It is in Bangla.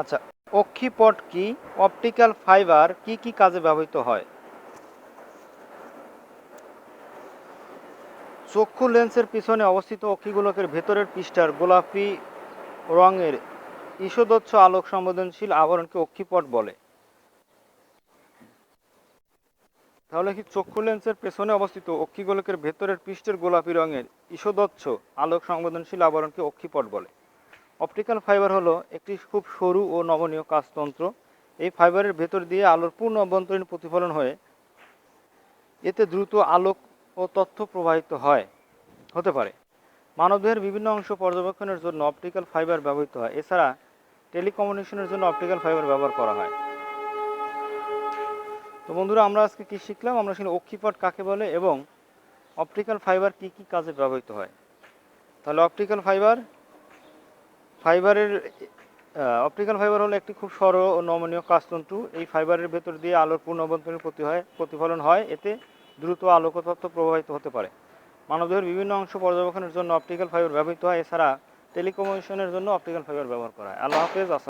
আচ্ছা অক্ষিপট কি? অপটিক্যাল ফাইবার কি কি কাজে ব্যবহৃত হয়? চক্ষু লেন্সের পিছনে অবস্থিত অক্ষিগোলকের ভেতরের পৃষ্ঠার গোলাপি রঙের ঈষদচ্ছ আলোক সংবেদনশীল আবরণকে অক্ষিপট বলে। তাহলে কি চক্ষু লেন্সের পেছনে অবস্থিত অক্ষিগোলকের ভেতরের পৃষ্ঠের গোলাপি রঙের ঈষদচ্ছ আলোক সংবেদনশীল আবরণকে অক্ষিপট বলে? অপটিক্যাল ফাইবার হলো একটি খুব সরু ও নমনীয় কাজতন্ত্র। এই ফাইবারের ভেতর দিয়ে আলোর পূর্ণ অভ্যন্তরীণ প্রতিফলন হয়ে, এতে দ্রুত আলোক ও তথ্য প্রবাহিত হয়, হতে পারে। মানবদেহের বিভিন্ন অংশ পর্যবেক্ষণের জন্য অপটিক্যাল ফাইবার ব্যবহৃত হয়। এছাড়া টেলিকমিউনিকেশনের জন্য অপটিক্যাল ফাইবার ব্যবহার করা হয়। তো বন্ধুরা, আমরা আজকে কি শিখলাম? আমরা শিখলাম অক্ষিপট কাকে বলে এবং অপটিক্যাল ফাইবার কি কি কাজে ব্যবহৃত হয়। তাহলে অপটিক্যাল ফাইবার ফাইবারের অপটিক্যাল ফাইবার হলো একটি খুব সরল ও নমনীয় কাজতন্তু। এই ফাইবারের ভেতর দিয়ে আলোর অভ্যন্তরীণ প্রতি হয়, প্রতিফলন হয়। এতে দ্রুত আলোক তথ্য প্রবাহিত হতে পারে। মানবদেহের বিভিন্ন অংশ পর্যবেক্ষণের জন্য অপটিক্যাল ফাইবার ব্যবহৃত হয়। এছাড়া টেলিকমিউনিকেশনের জন্য অপটিক্যাল ফাইবার ব্যবহার করা হয়। আল্লাহ হাফেজ